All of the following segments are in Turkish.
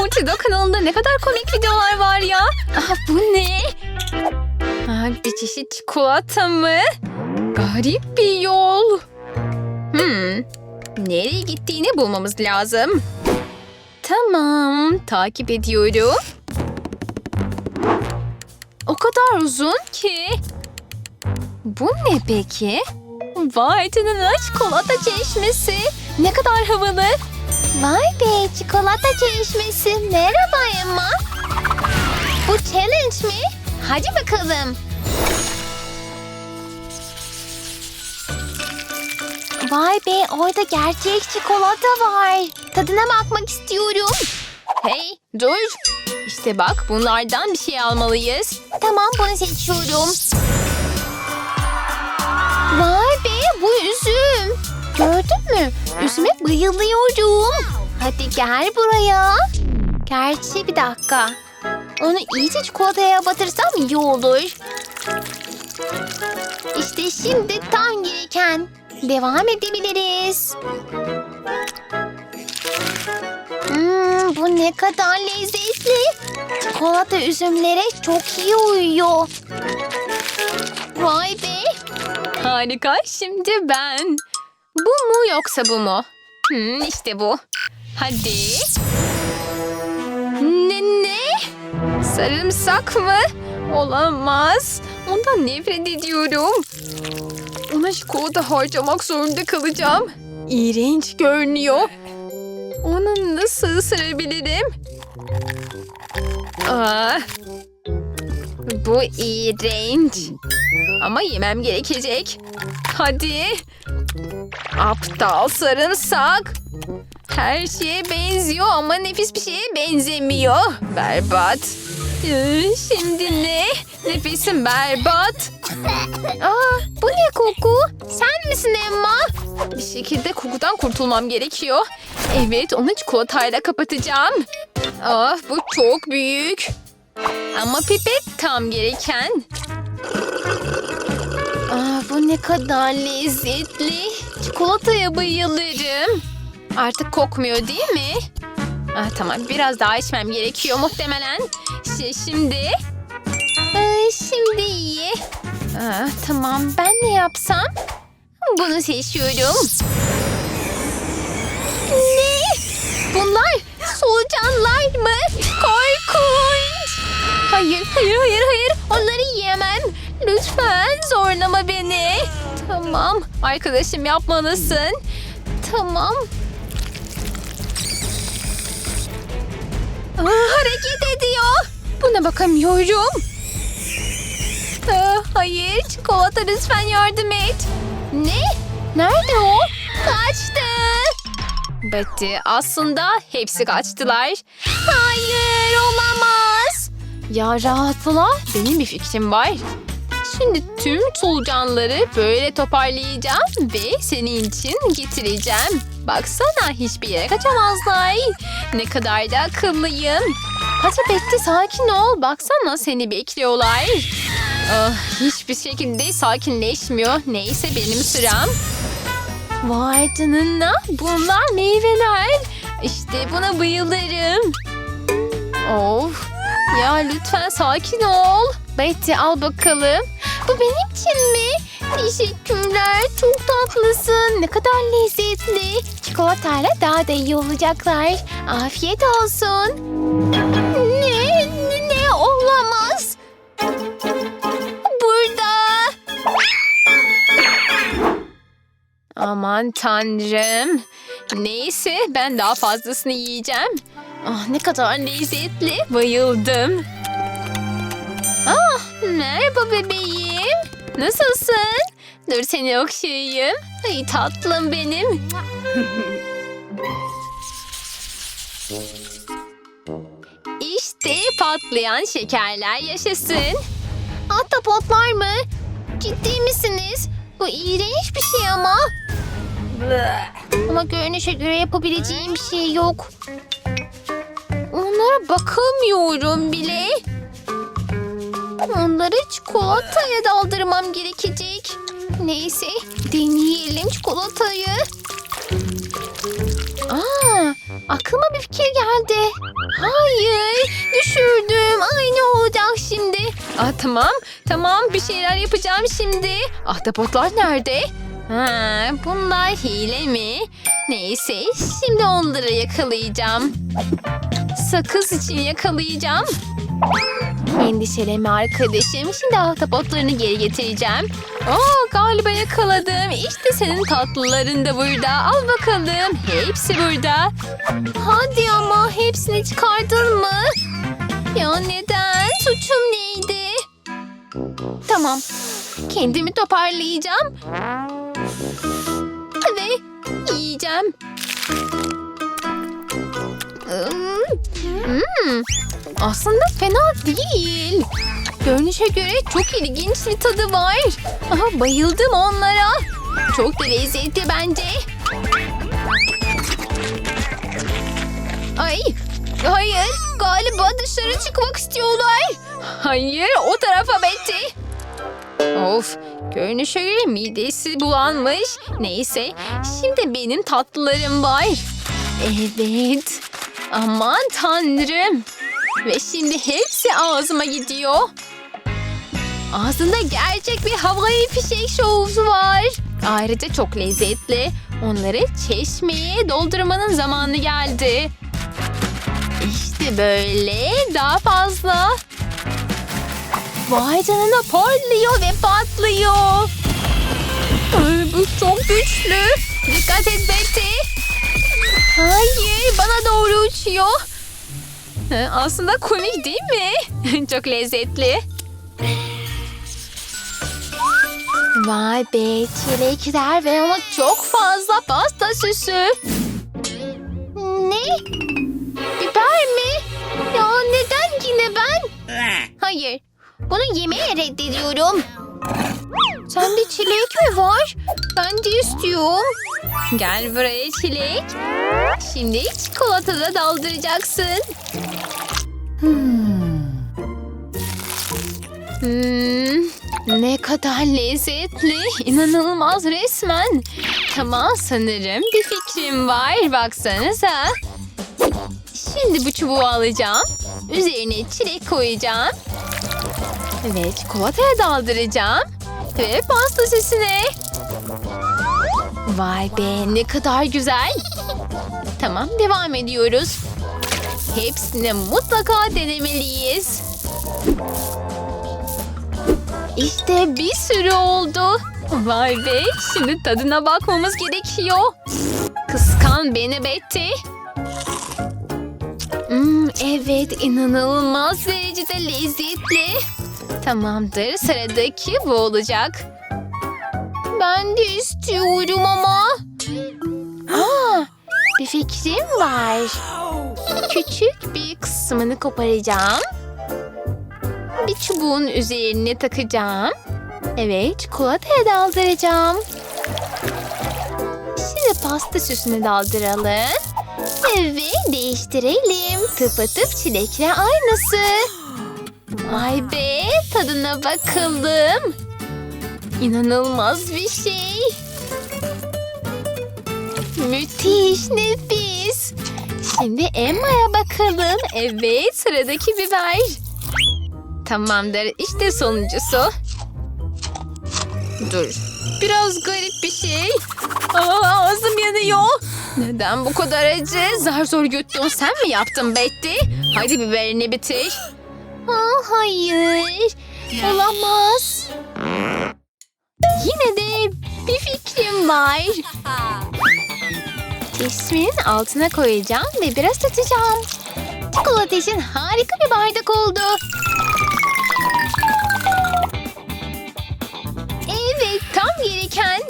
Multido kanalında ne kadar komik videolar var ya. Aha, bu ne? Aha, bir çeşit çikolata mı? Garip bir yol. Hmm. Nereye gittiğini bulmamız lazım. Tamam, takip ediyorum. O kadar uzun ki. Bu ne peki? Vay canına çikolata çeşmesi. Ne kadar havalı. Vay be çikolata çeşmesi. Merhaba Emma. Bu challenge mi? Hadi bakalım. Vay be orada gerçek çikolata var. Tadına bakmak istiyorum. Hey dur. İşte bak bunlardan bir şey almalıyız. Tamam bunu seçiyorum. Vay be bu üzüm. Gördün mü? Üzüme bayılıyorum. Hadi gel buraya. Gerçi bir dakika. Onu iyice çikolataya batırsam iyi olur. İşte şimdi tam gereken. Devam edebiliriz. Hmm, bu ne kadar lezzetli. Çikolata üzümlere çok iyi uyuyor. Vay be. Harika şimdi ben. Bu mu yoksa bu mu? Hmm, işte bu. Hadi. Ne ne? Sarımsak mı? Olamaz. Ondan nefret ediyorum. Ona çikolata harcamak zorunda kalacağım. İğrenç görünüyor. Onu nasıl ısırabilirim? Aa, bu iğrenç. Ama yemem gerekecek. Hadi. Aptal sarımsak. Her şeye benziyor ama nefis bir şeye benzemiyor. Berbat. Ee, Şimdi ne? Nefesim berbat. Aa, bu ne koku? Sen misin Emma? Bir şekilde kokudan kurtulmam gerekiyor. Evet, onu çikolatayla kapatacağım. Ah, bu çok büyük. Ama pipet tam gereken. Ah, bu ne kadar lezzetli. Çikolataya bayılırım. Artık kokmuyor değil mi? Ah, tamam, biraz daha içmem gerekiyor muhtemelen. Şi- Şimdi... Ay, şimdi iyi. Ah, tamam, ben ne yapsam? Bunu seçiyorum. Ne? Bunlar solucanlar mı? Korkunç. Hayır, hayır, hayır, hayır. Onları yiyemem. Lütfen zorlama beni. Tamam, arkadaşım yapmalısın. Tamam. Hareket ediyor. Buna bakamıyorum. Aa, hayır, çikolata lütfen yardım et. Ne? Nerede o? Kaçtı. Betty, aslında hepsi kaçtılar. Hayır, olamaz. Ya rahatla, benim bir fikrim var. Şimdi tüm solucanları böyle toparlayacağım ve senin için getireceğim. Baksana hiçbir yere kaçamazlar. Ne kadar da akıllıyım. Hadi Betty sakin ol. Baksana seni bekliyorlar. Ah, hiçbir şekilde sakinleşmiyor. Neyse benim sıram. Vay canına bunlar meyveler. İşte buna bayılırım. Of ya lütfen sakin ol. Betty al bakalım. Bu benim için mi? Teşekkürler. Çok tatlısın. Ne kadar lezzetli. Çikolatayla daha da iyi olacaklar. Afiyet olsun. Ne? Ne, ne? olamaz? Burada. Aman tanrım. Neyse ben daha fazlasını yiyeceğim. Ah ne kadar lezzetli. Bayıldım. Ah merhaba bebeğim. Nasılsın? Dur seni okşayayım. Ay tatlım benim. İşte patlayan şekerler yaşasın. Ahtapotlar mı? Ciddi misiniz? Bu iğrenç bir şey ama. Ama görünüşe göre yapabileceğim bir şey yok. Onlara bakamıyorum bile. Onları çikolataya daldırmam gerekecek. Neyse deneyelim çikolatayı. Aa, Aklıma bir fikir geldi. Hayır, düşürdüm. Ay ne olacak şimdi? Ah, tamam, tamam bir şeyler yapacağım şimdi. Ahtapotlar nerede? Ha, bunlar hile mi? Neyse, şimdi onları yakalayacağım. Sakız için yakalayacağım. Endişeleme arkadaşım. Şimdi ahtapotlarını geri getireceğim. Oo, galiba yakaladım. İşte senin tatlıların da burada. Al bakalım. Hepsi burada. Hadi ama hepsini çıkardın mı? Ya neden? Suçum neydi? Tamam. Kendimi toparlayacağım. Ve yiyeceğim. Hmm, Aslında fena değil. Görünüşe göre çok ilginç bir tadı var. Aha, bayıldım onlara. Çok da lezzetli bence. Ay, hayır. Galiba dışarı çıkmak istiyorlar. Hayır, o tarafa Betty. Of, görünüşe göre midesi bulanmış. Neyse, şimdi benim tatlılarım var. Evet. Aman tanrım. Ve şimdi hepsi ağzıma gidiyor. Ağzında gerçek bir havai fişek şovu var. Ayrıca çok lezzetli. Onları çeşmeye doldurmanın zamanı geldi. İşte böyle daha fazla. Vay canına parlıyor ve patlıyor. Ay, bu çok güçlü. Dikkat et Betty. Hayır bana doğru uçuyor. Aslında komik değil mi? çok lezzetli. Vay be çilekler ve ama çok fazla pasta süsü. Ne? Biber mi? Ya neden yine ben? Hayır. Bunu yemeye reddediyorum. Sende çilek mi var? Ben de istiyorum. Gel buraya çilek. Şimdi çikolatada daldıracaksın. Hmm, ne kadar lezzetli. İnanılmaz resmen. Tamam sanırım bir fikrim var. Baksanıza. Şimdi bu çubuğu alacağım. Üzerine çilek koyacağım. Ve çikolataya daldıracağım. Ve pasta süsüne. Vay be ne kadar güzel. Tamam devam ediyoruz. Hepsini mutlaka denemeliyiz. İşte bir sürü oldu. Vay be şimdi tadına bakmamız gerekiyor. Kıskan beni Betty. Hmm, evet inanılmaz derecede lezzetli. Tamamdır sıradaki bu olacak. Ben de istiyorum ama. Aa, bir fikrim var. Küçük bir kısmını koparacağım. Bir çubuğun üzerine takacağım. Evet, çikolataya daldıracağım. Şimdi pasta süsünü daldıralım. Ve değiştirelim. Tıpatıp çilekle aynısı. Vay be, tadına bakalım. İnanılmaz bir şey. Müthiş nefis. Şimdi Emma'ya bakalım. Evet sıradaki biber. Tamamdır işte sonuncusu. Dur. Biraz garip bir şey. Aa, ağzım yanıyor. Neden bu kadar acı? Zar zor yuttum. Sen mi yaptın Betty? Hadi biberini bitir. Aa, hayır. Olamaz. Yine de bir fikrim var. Cisminin altına koyacağım ve biraz tutacağım. Çikolata için harika bir bardak oldu. Evet, tam gereken.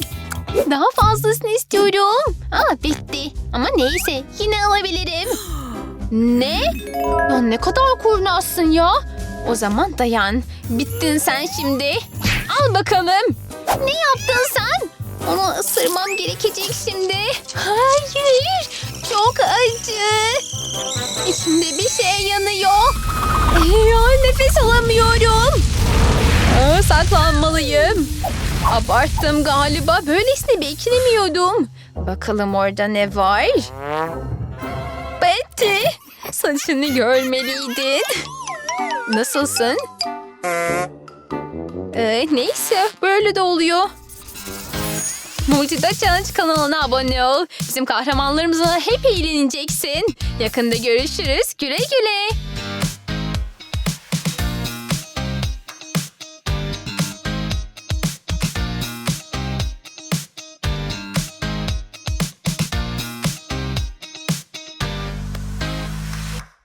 Daha fazlasını istiyorum. Aa, bitti. Ama neyse, yine alabilirim. Ne? Ya ne kadar kurnazsın ya. O zaman dayan. Bittin sen şimdi. Al bakalım. Ne yaptın sen? Onu ısırmam gerekecek şimdi. Hayır. Çok acı. İçimde bir şey yanıyor. Ya nefes alamıyorum. Aa, saklanmalıyım. Abarttım galiba. Böylesini beklemiyordum. Bakalım orada ne var? saçını görmeliydin. Nasılsın? Ee, neyse böyle de oluyor. Multida Challenge kanalına abone ol. Bizim kahramanlarımızla hep eğleneceksin. Yakında görüşürüz. Güle güle.